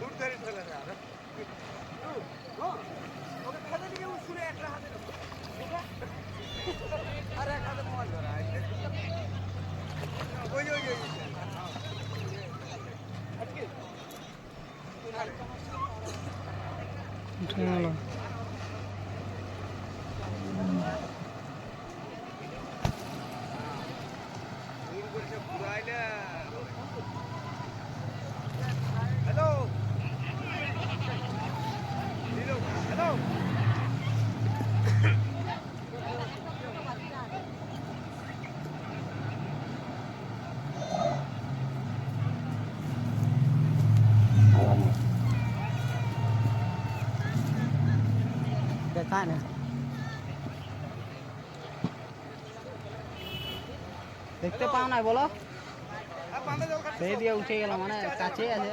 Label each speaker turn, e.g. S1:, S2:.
S1: নেই বেটে না দূর ধরে চলে
S2: দেখায় দেখতে পাও না বলো? সেই দিয়ে উঠে গেল মানে কাছেই আছে।